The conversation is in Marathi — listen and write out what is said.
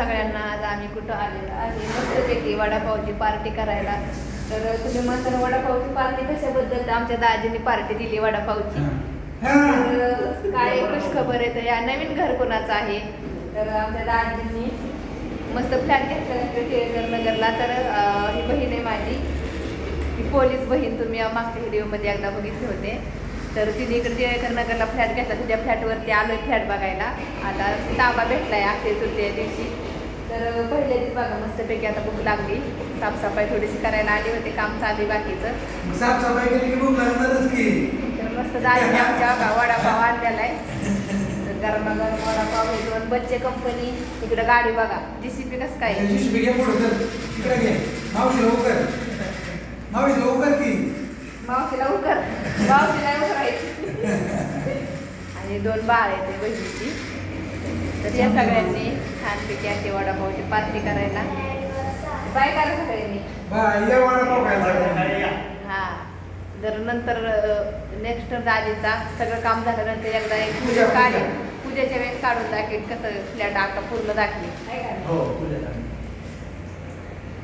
सगळ्यांना आज आम्ही कुठं आलेलो आहे? मस्तपैकी वडापावची पार्टी करायला. तर तुम्ही म्हणता वडापावची पार्टी कशाबद्दल? तर आमच्या दाजीने पार्टी दिली वडापावची. तर काय खुश खबर आहे? तर या नवीन घर कोणाचं आहे? तर आमच्या दाजींनी मस्त फ्लॅट घेतला टिळकर नगरला. तर ही बहीण आहे माझी. ही पोलीस बहीण तुम्ही मागच्या व्हिडिओमध्ये एकदा बघितले होते. तर तिने इकडे टिळकर नगरला फ्लॅट घेतला. तिच्या फ्लॅटवरती आलोय फ्लॅट बघायला. आता ताबा भेटलाय अक्षय तृतीय दिवशी. तर पहिल्या दिवशी बघा मस्तपैकी आता भूक लागली. साफसफाई थोडीशी करायला आली होती काम चालू बाकीचं. साफसफाई केली की भूक लागणारच की? तर मस्त दाजीने आमच्या बघा वडापाव आणलेला आहे. गरमागरम वडापाव हे दोन बच्चे कंपनी इकडे गाडी बघा जीसीपी कसं काय? शिशबी घे पुढं तिकडे घे. मावशी लवकर मावशी लवकर की? मावशीला उकर. मावशीला उकरायची आणि दोन बाळ आहेत ते बहिणीची. तर या सगळ्यांनी छानपैकी अशी वडापावची पार्टी करायला. बाय करा सगळ्यांनी हा. जर नंतर नेक्स्ट दाजीचा सगळं काम झाल्यानंतर एकदा एक पूजा काढेल पूजेच्या वेळेस काढून दाखवेल कसं फ्लॅट आता पूर्ण दाखवेल